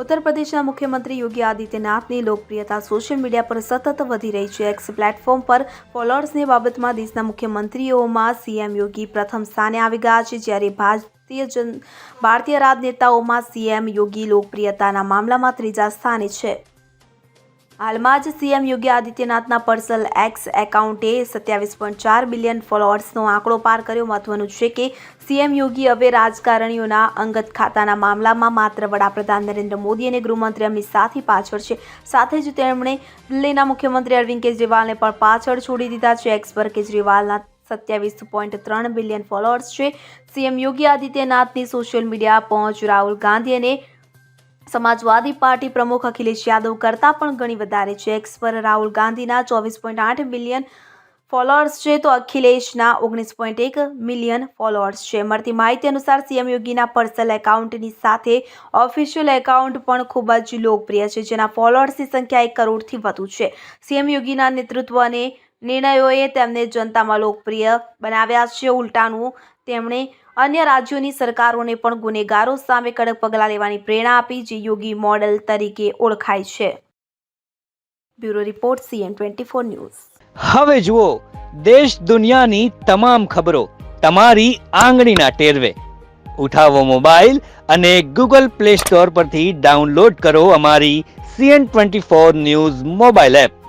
ઉત્તર પ્રદેશના મુખ્યમંત્રી યોગી આદિત્યનાથની લોકપ્રિયતા સોશિયલ મીડિયા પર સતત વધી રહી છે. એક્સ પ્લેટફોર્મ પર ફોલોઅર્સની બાબતમાં દેશના મુખ્યમંત્રીઓમાં સીએમ યોગી પ્રથમ સ્થાને આવી ગયા છે, જ્યારે ભારતીય જન, ભારતીય રાજનેતાઓમાં સીએમ યોગી લોકપ્રિયતાના મામલામાં ત્રીજા સ્થાને છે. હાલમાં જ સીએમ યોગી આદિત્યનાથના પર્સનલ એક્સ એકાઉન્ટે સત્યાવીસ પોઈન્ટ ચાર બિલિયન ફોલોઅર્સનો આંકડો પાર કર્યો. મહત્વનું છે કે સીએમ યોગી હવે રાજકારણીઓના અંગત ખાતાના મામલામાં માત્ર વડાપ્રધાન નરેન્દ્ર મોદી અને ગૃહમંત્રી અમિત શાહથી પાછળ છે. સાથે જ તેમણે દિલ્હીના મુખ્યમંત્રી અરવિંદ કેજરીવાલને પણ પાછળ છોડી દીધા છે. એક્સ પર કેજરીવાલના સત્યાવીસ પોઈન્ટ ત્રણ બિલિયન ફોલોઅર્સ છે. સીએમ યોગી આદિત્યનાથની સોશિયલ મીડિયા પહોંચ રાહુલ ગાંધી અને સમાજવાદી પાર્ટી પ્રમુખ અખિલેશ યાદવ કરતાં પણ ઘણી વધારે છે. એક્સ પર રાહુલ ગાંધીના ચોવીસ પોઈન્ટ આઠ મિલિયન ફોલોઅર્સ છે તો અખિલેશના ઓગણીસ પોઈન્ટ એક મિલિયન ફોલોઅર્સ છે. મળતી માહિતી અનુસાર સીએમ યોગીના પર્સનલ એકાઉન્ટની સાથે ઓફિશિયલ એકાઉન્ટ પણ ખૂબ જ લોકપ્રિય છે, જેના ફોલોઅર્સની સંખ્યા એક કરોડથી વધુ છે. સીએમ યોગીના નેતૃત્વ અને નિર્ણયોએ તેમને જનતામાં લોકપ્રિય બનાવ્યા છે. ઉલટાનું તેમણે અન્ય રાજ્યોની સરકારોને પણ ગુનેગારો સામે કડક પગલાં લેવાની પ્રેરણા આપી, જે યોગી મોડેલ તરીકે ઓળખાય છે. Bureau report, CN twenty four news. હવે જુઓ, દેશ દુનિયાની તમામ ખબરો તમારી આંગળીના ટેરવે. ઉઠાવો મોબાઈલ અને ગૂગલ પ્લે સ્ટોર પરથી ડાઉનલોડ કરો અમારી CN twenty four news mobile app.